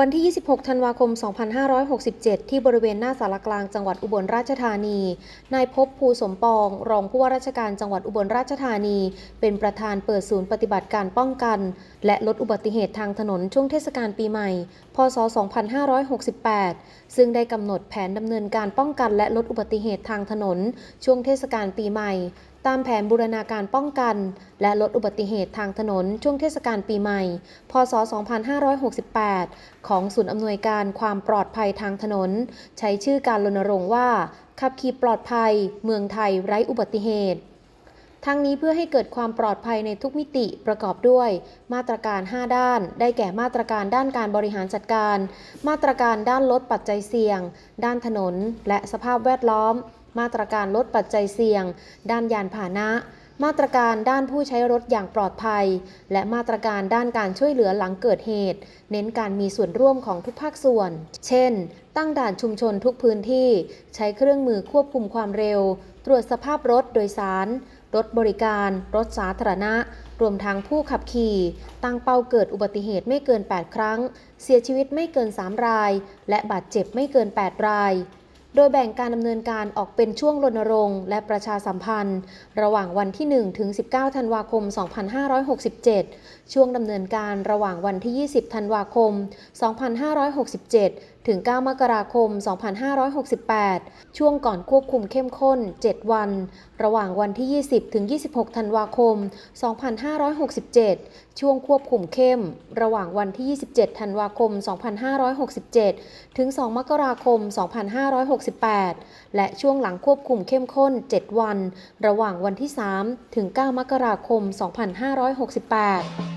วันที่ 26 ธันวาคม 2567 ที่บริเวณหน้าสารกลางจังหวัดอุบลราชธานี นายพบภูสมปอง รองผู้ว่าราชการจังหวัดอุบลราชธานี เป็นประธานเปิดศูนย์ปฏิบัติการป้องกัน และลดอุบัติเหตุทางถนนช่วงเทศกาลปีใหม่ พศ 2568 ซึ่งได้กำหนดแผนดำเนินการป้องกันและลดอุบัติเหตุทางถนน ช่วงเทศกาลปีใหม่ ตามแผนบูรณาการป้องกัน และลดอุบัติเหตุทางถนนช่วงเทศกาลปีใหม่ พศ 2568 ของศูนย์อำนวยการความปลอดภัยทางถนน ใช้ชื่อการรณรงค์ว่า ขับขี่ปลอดภัย เมืองไทยไร้อุบัติเหตุทั้งนี้เพื่อให้เกิดความปลอดภัยในทุกมิติประกอบด้วย มาตรการ 5 ด้าน ได้แก่มาตรการด้านการบริหารจัดการ มาตรการด้านลดปัจจัยเสี่ยง ด้านถนน และสภาพแวดล้อม มาตรการลดปัจจัยเสี่ยง ด้านยานพาหนะ มาตรการด้านผู้ใช้รถอย่างปลอดภัย และมาตรการด้านการช่วยเหลือหลังเกิดเหตุ เน้นการมีส่วนร่วมของทุกภาคส่วน เช่น ตั้งด่านชุมชนทุกพื้นที่ ใช้เครื่องมือควบคุมความเร็ว ตรวจสภาพรถโดยสาร รถบริการ รถสาธารณะรวมทั้งผู้ขับขี่ ตั้งเป้าเกิดอุบัติเหตุไม่เกิน 8 ครั้ง เสียชีวิตไม่เกิน 3 ราย และบาดเจ็บไม่เกิน 8 ราย โดยแบ่งการดำเนินการออกเป็นช่วงรณรงค์และประชาสัมพันธ์ ระหว่างวันที่ 1 ถึง 19 ธันวาคม 2567 ช่วงดำเนินการระหว่างวันที่ 20 ธันวาคม 2567 ถึง 9 มกราคม 2568 ช่วงก่อนควบคุมเข้มข้น 7 วัน ระหว่างวันที่ 20 ถึง 26 ธันวาคม 2567 ช่วงควบคุมเข้ม ระหว่างวันที่ 27 ธันวาคม 2567 ถึง 2 มกราคม 2568 และช่วงหลังควบคุมเข้มข้น 7 วัน ระหว่างวันที่ 3 ถึง 9 มกราคม 2568